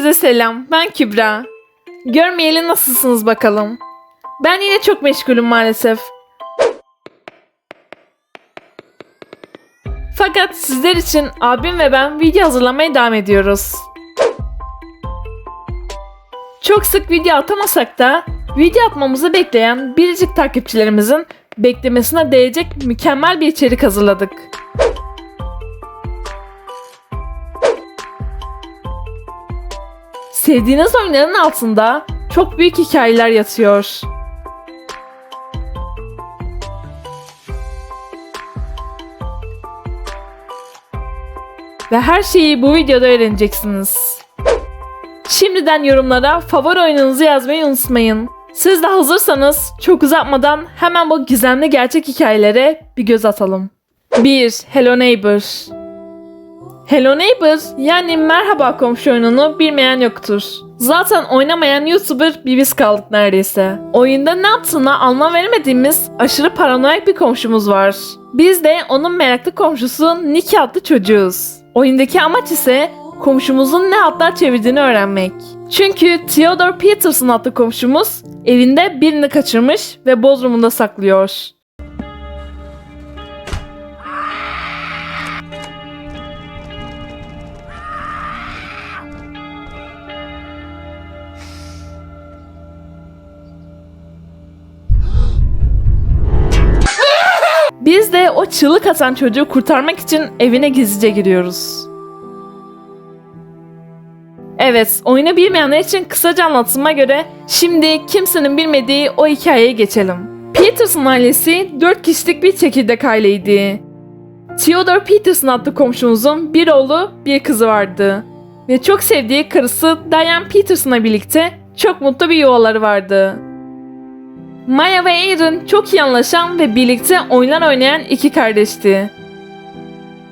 Herkese selam. Ben Kübra. Görmeyeli nasılsınız bakalım? Ben yine çok meşgulüm maalesef. Fakat sizler için abim ve ben video hazırlamaya devam ediyoruz. Çok sık video atamasak da video atmamızı bekleyen biricik takipçilerimizin beklemesine değecek mükemmel bir içerik hazırladık. Sevdiğiniz oyunların altında çok büyük hikayeler yatıyor. Ve her şeyi bu videoda öğreneceksiniz. Şimdiden yorumlara favori oyununuzu yazmayı unutmayın. Siz de hazırsanız çok uzatmadan hemen bu gizemli gerçek hikayelere bir göz atalım. 1. Hello Neighbor Hello Neighbor yani merhaba komşu oyununu bilmeyen yoktur. Zaten oynamayan YouTuber bir biz kaldık neredeyse. Oyunda ne yaptığına anlam veremediğimiz aşırı paranoyak bir komşumuz var. Biz de onun meraklı komşusu Nicky adlı çocuğuz. Oyundaki amaç ise komşumuzun ne hatlar çevirdiğini öğrenmek. Çünkü Theodore Peterson adlı komşumuz evinde birini kaçırmış ve bozrumunda saklıyor. Biz de o çığlık atan çocuğu kurtarmak için evine gizlice giriyoruz. Evet, oyunu bilmeyenler için kısaca anlatıma göre şimdi kimsenin bilmediği o hikayeye geçelim. Peterson ailesi 4 kişilik bir çekirdek aileydi. Theodore Peterson adlı komşumuzun bir oğlu bir kızı vardı. Ve çok sevdiği karısı Diane Peterson'la birlikte çok mutlu bir yuvaları vardı. Maya ve Aaron çok iyi anlaşan ve birlikte oyunlar oynayan iki kardeşti.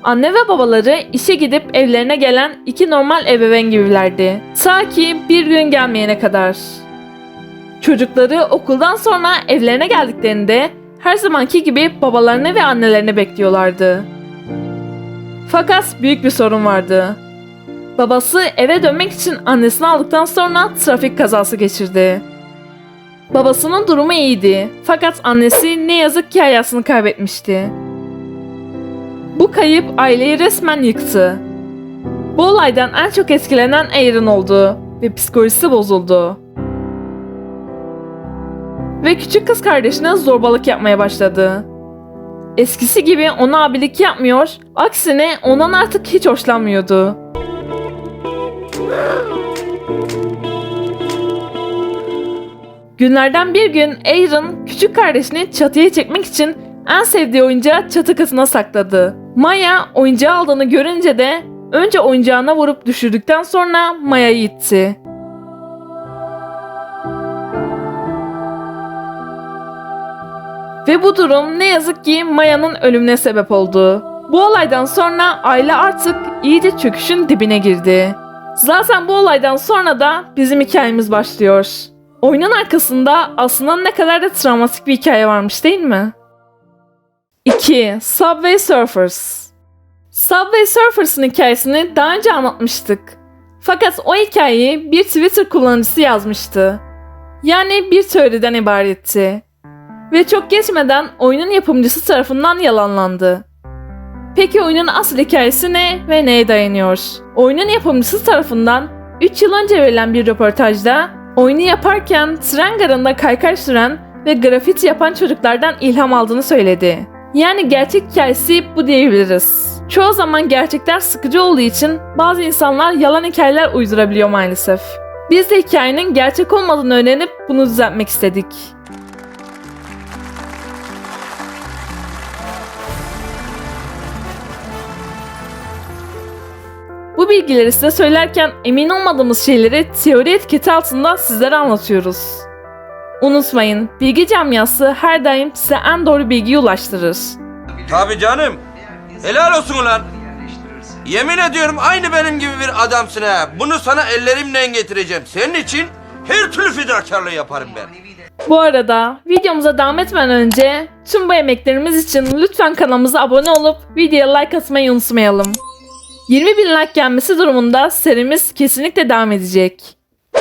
Anne ve babaları işe gidip evlerine gelen iki normal ebeveyn gibilerdi. Ta ki bir gün gelmeyene kadar. Çocukları okuldan sonra evlerine geldiklerinde her zamanki gibi babalarını ve annelerini bekliyorlardı. Fakat büyük bir sorun vardı. Babası eve dönmek için annesini aldıktan sonra trafik kazası geçirdi. Babasının durumu iyiydi fakat annesi ne yazık ki hayatını kaybetmişti. Bu kayıp aileyi resmen yıktı. Bu olaydan en çok etkilenen Aaron oldu ve psikolojisi bozuldu. Ve küçük kız kardeşine zorbalık yapmaya başladı. Eskisi gibi ona abilik yapmıyor, aksine ondan artık hiç hoşlanmıyordu. Günlerden bir gün Aaron küçük kardeşini çatıya çekmek için en sevdiği oyuncağı çatı katına sakladı. Maya oyuncağı aldığını görünce de önce oyuncağına vurup düşürdükten sonra Maya'yı itti. Ve bu durum ne yazık ki Maya'nın ölümüne sebep oldu. Bu olaydan sonra aile artık iyice çöküşün dibine girdi. Zaten bu olaydan sonra da bizim hikayemiz başlıyor. Oyunun arkasında aslında ne kadar da travmatik bir hikaye varmış değil mi? 2. Subway Surfers Subway Surfers'ın hikayesini daha önce anlatmıştık. Fakat o hikayeyi bir Twitter kullanıcısı yazmıştı. Yani bir teoriden ibaretti. Ve çok geçmeden oyunun yapımcısı tarafından yalanlandı. Peki oyunun asıl hikayesi ne ve neye dayanıyor? Oyunun yapımcısı tarafından 3 yıl önce verilen bir röportajda oyunu yaparken tren garında kaykay süren ve grafiti yapan çocuklardan ilham aldığını söyledi. Yani gerçek hikayesi bu diyebiliriz. Çoğu zaman gerçekler sıkıcı olduğu için bazı insanlar yalan hikayeler uydurabiliyor maalesef. Biz de hikayenin gerçek olmadığını öğrenip bunu düzeltmek istedik. Bu bilgileri size söylerken emin olmadığımız şeyleri teori etiketi altında sizlere anlatıyoruz. Unutmayın, bilgi camiası her daim size en doğru bilgiyi ulaştırır. Tabi canım. Helal olsun ulan. Yemin ediyorum aynı benim gibi bir adamsın ha. Bunu sana ellerimle getireceğim. Senin için her türlü fedakarlığı yaparım ben. Bu arada videomuza devam etmeden önce tüm bu emeklerimiz için lütfen kanalımıza abone olup videoya like atmayı unutmayalım. 20 bin like gelmesi durumunda serimiz kesinlikle devam edecek.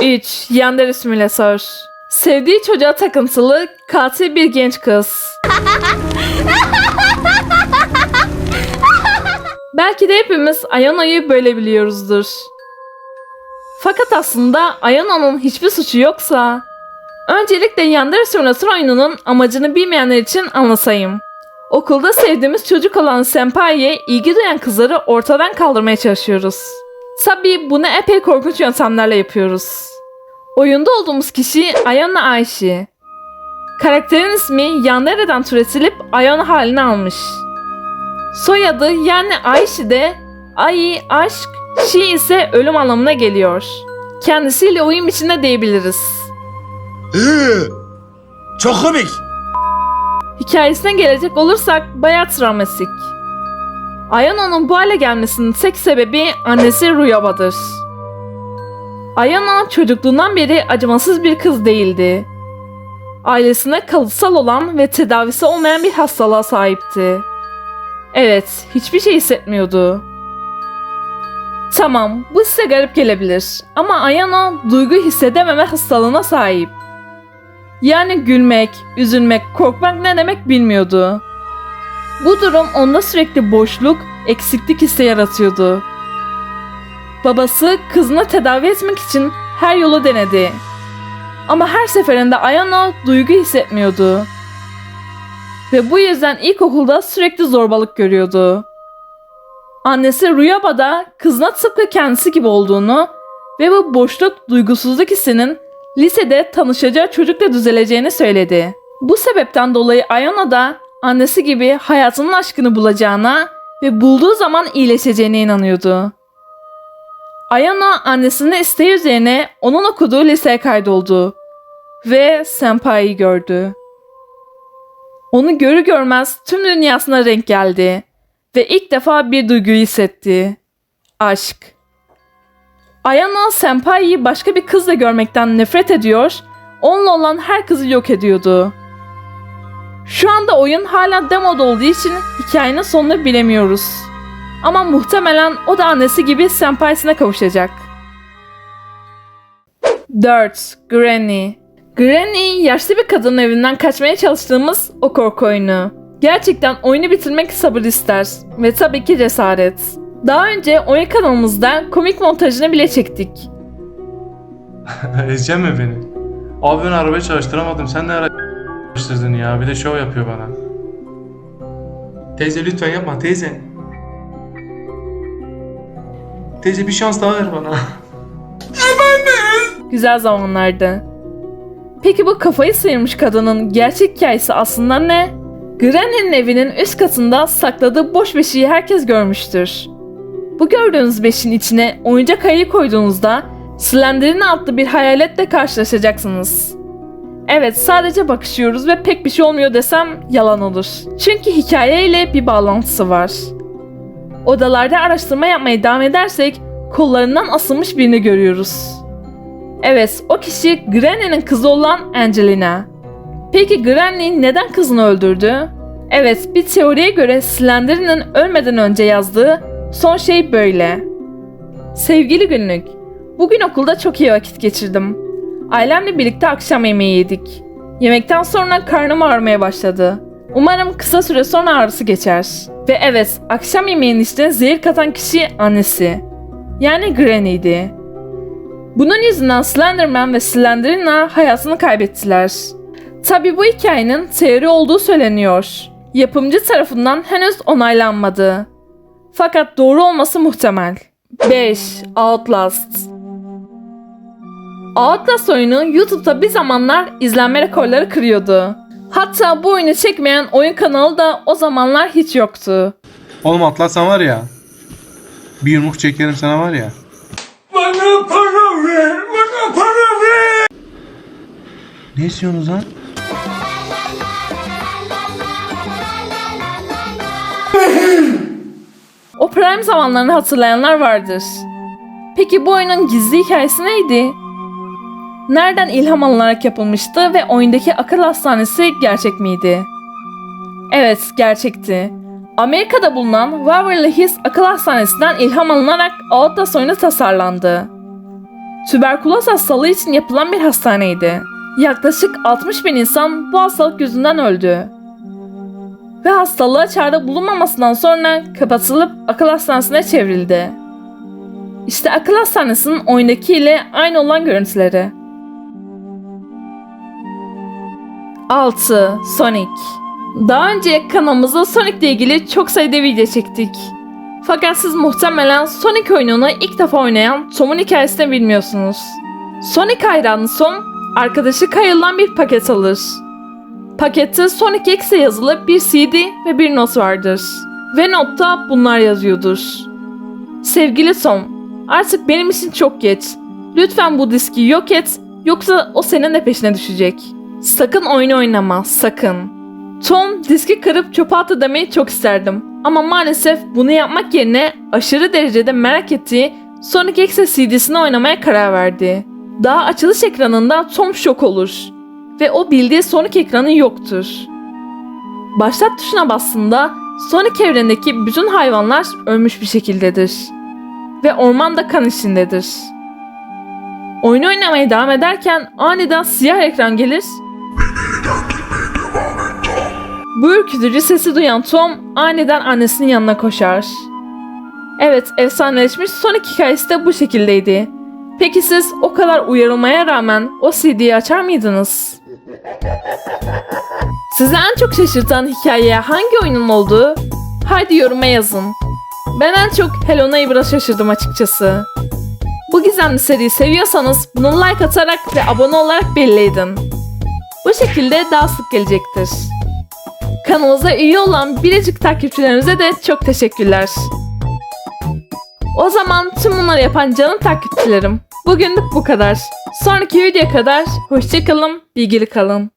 3. Yandere Simülatör Sevdiği çocuğa takıntılı katil bir genç kız. Belki de hepimiz Ayana'yı böyle biliyoruzdur. Fakat aslında Ayana'nın hiçbir suçu yoksa... Öncelikle Yandere Simülatör oyununun amacını bilmeyenler için anlatayım. Okulda sevdiğimiz çocuk olan Senpai'ye ilgi duyan kızları ortadan kaldırmaya çalışıyoruz. Tabii bunu epey korkunç yöntemlerle yapıyoruz. Oyunda olduğumuz kişi Ayana Ayşe. Karakterin ismi Yandere'den türetilip Ayana halini almış. Soyadı yani Ayşe de Ay, aşk, Şi ise ölüm anlamına geliyor. Kendisiyle uyum içinde diyebiliriz. Çok komik. Hikayesine gelecek olursak bayağı travmatik. Ayana'nın bu hale gelmesinin tek sebebi annesi Ruyaba'dır. Ayana çocukluğundan beri acımasız bir kız değildi. Ailesine kalıtsal olan ve tedavisi olmayan bir hastalığa sahipti. Evet, hiçbir şey hissetmiyordu. Tamam, bu size garip gelebilir ama Ayana duygu hissedememe hastalığına sahip. Yani gülmek, üzülmek, korkmak ne demek bilmiyordu. Bu durum onda sürekli boşluk, eksiklik hissi yaratıyordu. Babası kızını tedavi etmek için her yolu denedi. Ama her seferinde Ayana duygu hissetmiyordu. Ve bu yüzden ilkokulda sürekli zorbalık görüyordu. Annesi Ruyaba da kızına tıpkı kendisi gibi olduğunu ve bu boşluk duygusuzluk hissinin lisede tanışacağı çocukla düzeleceğini söyledi. Bu sebepten dolayı Ayana da annesi gibi hayatının aşkını bulacağına ve bulduğu zaman iyileşeceğine inanıyordu. Ayana annesinin isteği üzerine onun okuduğu liseye kaydoldu ve Senpai'yi gördü. Onu görü görmez tüm dünyasına renk geldi ve ilk defa bir duyguyu hissetti. Aşk. Ayana Senpai'yi başka bir kızla görmekten nefret ediyor, onunla olan her kızı yok ediyordu. Şu anda oyun hala demoda olduğu için hikayenin sonunu bilemiyoruz. Ama muhtemelen o da annesi gibi senpaisine kavuşacak. 4. Granny Granny yaşlı bir kadının evinden kaçmaya çalıştığımız o korku oyunu. Gerçekten oyunu bitirmek sabır ister ve tabii ki cesaret. Daha önce oyun kanalımızda komik montajını bile çektik. Ezecek mi beni? Abi ben arabayı çalıştıramadım. Sen ne ara çalıştırdın ya? Bir de şov yapıyor bana. Teyze lütfen yapma teyze. Teyze bir şans daha ver bana. Güzel zamanlardı. Peki bu kafayı sıyırmış kadının gerçek hikayesi aslında ne? Granny'nin evinin üst katında sakladığı boş beşiği herkes görmüştür. Bu gördüğünüz beşin içine oyuncak ayı koyduğunuzda Slenderina adlı bir hayaletle karşılaşacaksınız. Evet sadece bakışıyoruz ve pek bir şey olmuyor desem yalan olur. Çünkü hikayeyle bir bağlantısı var. Odalarda araştırma yapmaya devam edersek kollarından asılmış birini görüyoruz. Evet, o kişi Granny'nin kızı olan Angelina. Peki Granny neden kızını öldürdü? Evet, bir teoriye göre Slender'in ölmeden önce yazdığı son şey böyle. Sevgili günlük, bugün okulda çok iyi vakit geçirdim. Ailemle birlikte akşam yemeği yedik. Yemekten sonra karnım ağrımaya başladı. Umarım kısa süre sonra ağrısı geçer. Ve evet, akşam yemeğinin içine zehir katan kişi annesi. Yani Granny'di. Bunun yüzünden Slenderman ve Slenderina hayatını kaybettiler. Tabi bu hikayenin teori olduğu söyleniyor. Yapımcı tarafından henüz onaylanmadı. Fakat doğru olması muhtemel. 5. Outlast Outlast oyunu YouTube'da bir zamanlar izlenme rekorları kırıyordu. Hatta bu oyunu çekmeyen oyun kanalı da o zamanlar hiç yoktu. Oğlum atlarsan var ya. Bir yumruk çekerim sana var ya. Bana para ver, bana para ver. Ne istiyorsunuz lan? O prime zamanlarını hatırlayanlar vardır. Peki bu oyunun gizli hikayesi neydi? Nereden ilham alınarak yapılmıştı ve oyundaki akıl hastanesi gerçek miydi? Evet, gerçekti. Amerika'da bulunan Waverly Hills Akıl Hastanesi'nden ilham alınarak Outlast oyunu tasarlandı. Tüberküloz hastalığı için yapılan bir hastaneydi. Yaklaşık 60 bin insan bu hastalık yüzünden öldü. Ve hastalığa çare bulunmamasından sonra kapatılıp akıl hastanesine çevrildi. İşte akıl hastanesinin oyundaki ile aynı olan görüntüleri. 6. Sonic Daha önce kanalımızda Sonic ile ilgili çok sayıda video çektik. Fakat siz muhtemelen Sonic oyununu ilk defa oynayan Tom'un hikayesini bilmiyorsunuz. Sonic hayranı Tom, arkadaşı Kyle'dan bir paket alır. Pakette Sonic X'e yazılı bir CD ve bir not vardır. Ve notta bunlar yazıyordur. Sevgili Tom, artık benim için çok geç. Lütfen bu diski yok et, yoksa o senin de peşine düşecek. Sakın oyunu oynama, sakın. Tom diski kırıp çöpe attı demeyi çok isterdim. Ama maalesef bunu yapmak yerine aşırı derecede merak ettiği Sonic X'e CD'sini oynamaya karar verdi. Daha açılış ekranında Tom şok olur. Ve o bildiği Sonic ekranı yoktur. Başlat tuşuna bastığında Sonic evrenindeki bütün hayvanlar ölmüş bir şekildedir. Ve orman da kan içindedir. Oyunu oynamaya devam ederken aniden siyah ekran gelir bu ürkütücü sesi duyan Tom aniden annesinin yanına koşar. Evet, efsaneleşmiş Sonic hikayesi de bu şekildeydi. Peki siz o kadar uyarılmaya rağmen o CD'yi açar mıydınız? Sizi en çok şaşırtan hikaye hangi oyunun olduğu? Haydi yoruma yazın. Ben en çok Hello Neighbor'a şaşırdım açıkçası. Bu gizemli seriyi seviyorsanız bunu like atarak ve abone olarak belli. Bu şekilde daha sık gelecektir. Kanalımıza üye olan biricik takipçilerimize de çok teşekkürler. O zaman tüm bunları yapan canım takipçilerim. Bugünlük bu kadar. Sonraki videoya kadar hoşçakalın, bilgili kalın.